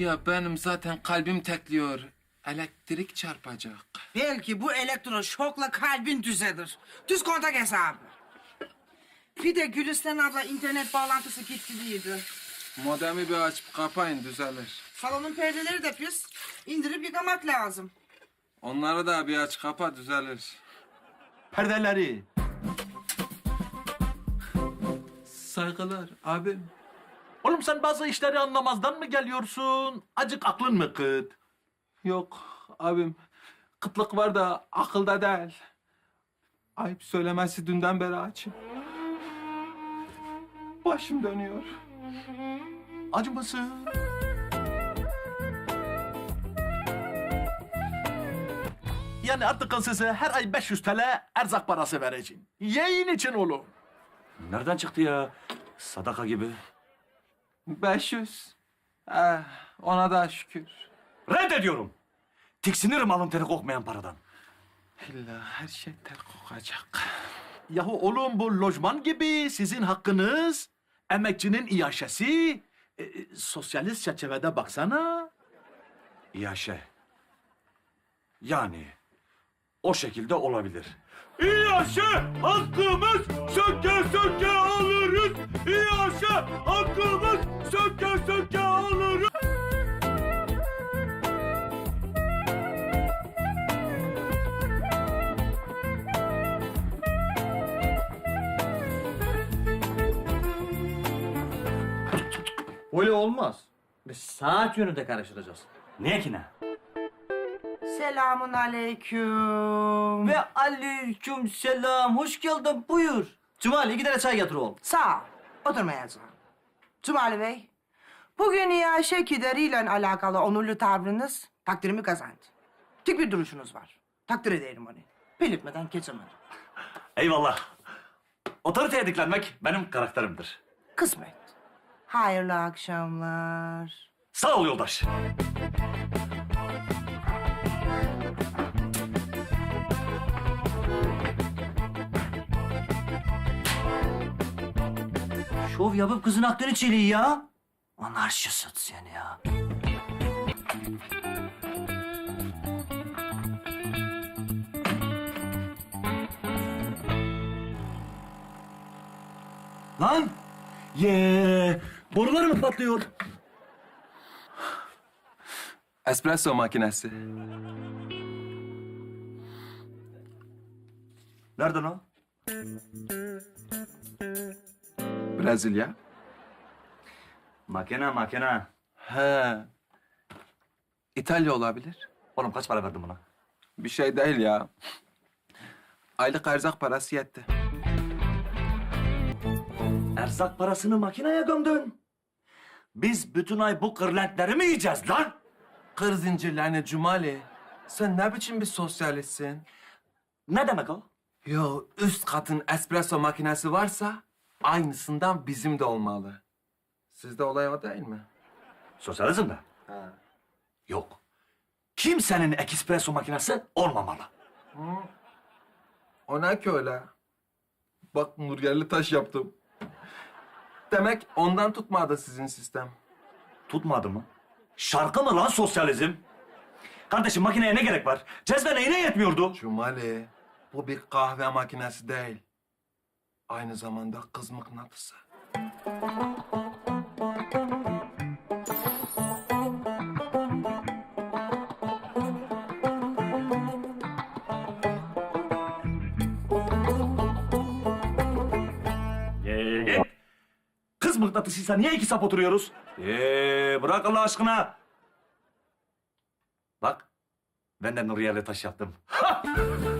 Ya benim zaten kalbim tekliyor. Elektrik çarpacak. Belki bu elektroşokla kalbin düzelir. Düz kontak hesabı. Bir de Gülistan abla internet bağlantısı gittiydi. Modemi bir açıp kapayın düzelir. Salonun perdeleri de pis. İndirip yıkamak lazım. Onları da bir aç kapa düzelir. Perdeleri. Saygılar abim. Oğlum sen bazı işleri anlamazdan mı geliyorsun? Acık aklın mı kıt? Yok abim. Kıtlık var da akılda değil. Ayıp söylemesi dünden beri açım. Başım dönüyor. Acı mısın? Yani artık size her ay 500 TL erzak parası vereceğim. Yayın için oğlum. Nereden çıktı ya? Sadaka gibi. 500. Eh, ona da şükür. Reddediyorum. Tiksinirim alın teri kokmayan paradan. İlla her şey ter kokacak. Yahu oğlum bu lojman gibi sizin hakkınız, emekçinin iaşesi, e, e, sosyalist çerçevede baksana. İyaşe. Yani o şekilde olabilir. İyaşe hakkımız söke söke alırız. İyaşe hakkımız söke söke alırız. Öyle olmaz. Biz saat yönünde karıştıracağız. Niye ki ne? Selamun aleyküm. Ve aleyküm selam. Hoş geldin. Buyur. Cumali iki tane çay getir oğlum. Sağ ol. Oturmayacağım. Cumali Bey, bugün iaşe gideriyle alakalı onurlu tavrınız takdirimi kazandı. Tek bir duruşunuz var. Takdir ederim onu. Belirtmeden geçemem. Eyvallah. Otoriteye diklenmek benim karakterimdir. Kısmet. Hayırlı akşamlar. Sağ ol yoldaş. Şov yapıp kızın aklını çeliği ya. Anarşist seni ya. Lan! Ye! Borular mı patlıyor? Espresso makinesi. Nereden o? Brezilya. Makine makine. He. İtalya olabilir. Oğlum kaç para verdin buna? Bir şey değil ya. Aylık erzak parası yetti. Erzak parasını makineye gömdün. Biz bütün ay bu kırlentleri mi yiyeceğiz lan? Kır zincirlerini Cumali. Sen ne biçim bir sosyalistsin? Ne demek o? Yo üst katın espresso makinesi varsa aynısından bizim de olmalı. Sizde olay o değil mi? Sosyalizm mi? Yok. Kimsenin espresso makinesi olmamalı. O ne ki öyle? Bak Nurgerli taş yaptım. Demek ondan tutmadı sizin sistem. Tutmadı mı? Şarkı mı lan sosyalizm? Kardeşim makineye ne gerek var? Cezve neyine yetmiyordu? Cumali, bu bir kahve makinesi değil. Aynı zamanda kız mıknatısı. Ee, Kız mıknatısıysa niye iki sap oturuyoruz? Ee, bırak Allah aşkına. Bak, ben de Nuriye'yle taş yaptım.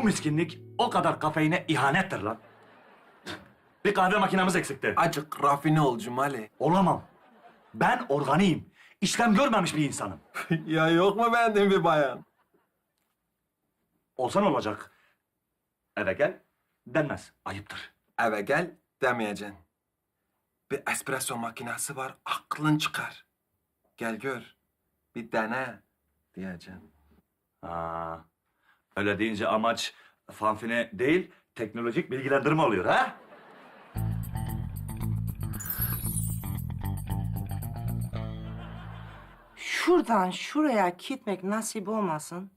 Bu miskinlik o kadar kafeine ihanettir lan. Bir kahve makinamız eksikti. Acık rafine ol Cumali. Olamam. Ben organiyim. İşlem görmemiş bir insanım. ya yok mu beğendiğin bir bayan? Olsan olacak. Eve gel, denmez. Ayıptır. Eve gel demeyeceksin. bir espresso makinesi var. Aklın çıkar. Gel gör. Bir dene diyeceğim. Aa, öyle deyince amaç fanfine değil, teknolojik bilgilendirme oluyor ha? Şuradan şuraya gitmek nasip olmasın.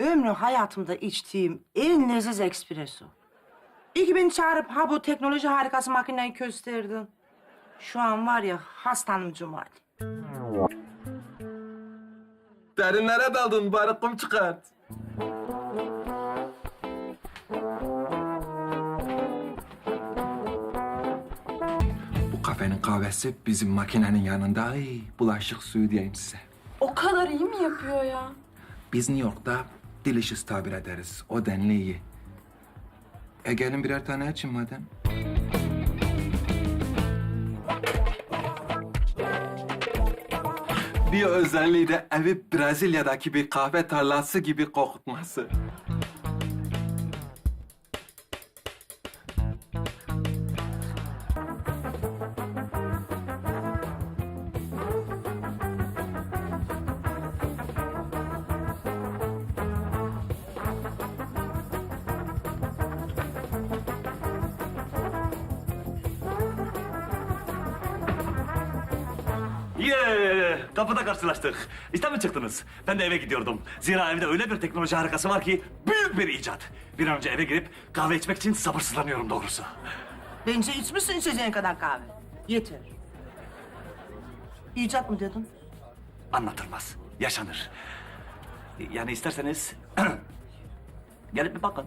Ömrü hayatımda içtiğim en leziz espresso. İyi ki beni çağırıp ha bu teknoloji harikası makineyi gösterdin. Şu an var ya hastanım Cumali. Derinlere daldın bari kum çıkart. Kahvesi bizim makinenin yanında. Ay, bulaşık suyu diyeyim size. O kadar iyi mi yapıyor ya? Biz New York'ta delicious tabir ederiz. O denli iyi. E gelin birer tane açın madem. Bir özelliği de evi Brezilya'daki bir kahve tarlası gibi kokutması. Yee, kapıda karşılaştık. İşten mi çıktınız? Ben de eve gidiyordum. Zira evde öyle bir teknoloji harikası var ki büyük bir icat. Bir an önce eve girip kahve içmek için sabırsızlanıyorum doğrusu. Bence içmişsin içeceğin kadar kahve. Yeter. İcat mı dedin? Anlatılmaz, yaşanır. Yani isterseniz gelip bir bakın.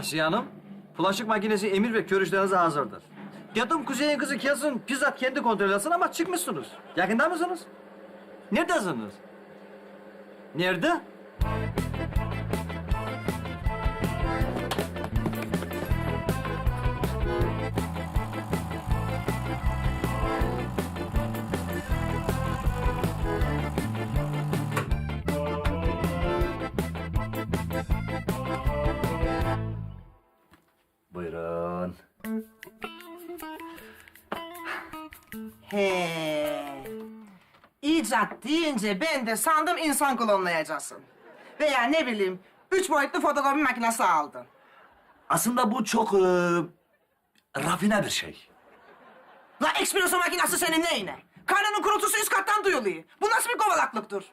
Asiye Hanım, bulaşık makinesi emir ve görüşlerinize hazırdır. Dedim kuzeyin kızı kesin bizzat kendi kontrol etsin ama çıkmışsınız. Yakında mısınız? Neredesiniz? Nerede? He. İcat deyince ben de sandım insan klonlayacaksın. Veya ne bileyim, üç boyutlu fotokopi makinesi aldın. Aslında bu çok e, rafine bir şey. La espresso makinesi senin neyine? Karnının kurultusu üst kattan duyuluyor. Bu nasıl bir kovalaklıktır?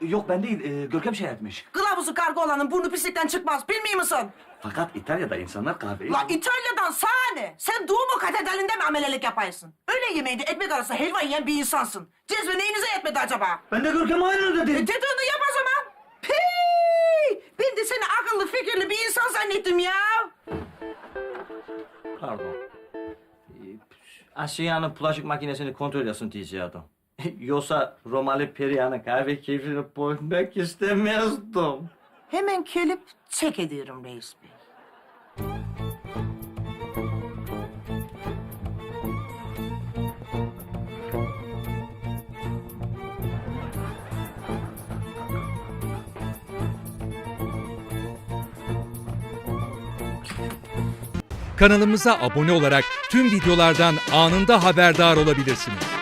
Yok ben değil, e, Görkem şey etmiş. Kılavuzu kargo olanın burnu pislikten çıkmaz, bilmiyor musun? Fakat İtalya'da insanlar kahveyi... La İtalya'dan sana ne? Sen Duomo katedralinde mi amelelik yaparsın? Öyle yemeğinde ekmek arası helva yiyen bir insansın. Cezve neyinize yetmedi acaba? Ben de Görkem aynı E, dedim. dediğini yap o zaman. Pii! Ben de seni akıllı fikirli bir insan zannettim ya. Pardon. Ee, Asiye Hanım bulaşık makinesini kontrol etsin diyecektim. Yoksa Romalı Perihan'ın kahve keyfini bozmak istemezdim. Hemen kelip çek ediyorum reis bey. Kanalımıza abone olarak tüm videolardan anında haberdar olabilirsiniz.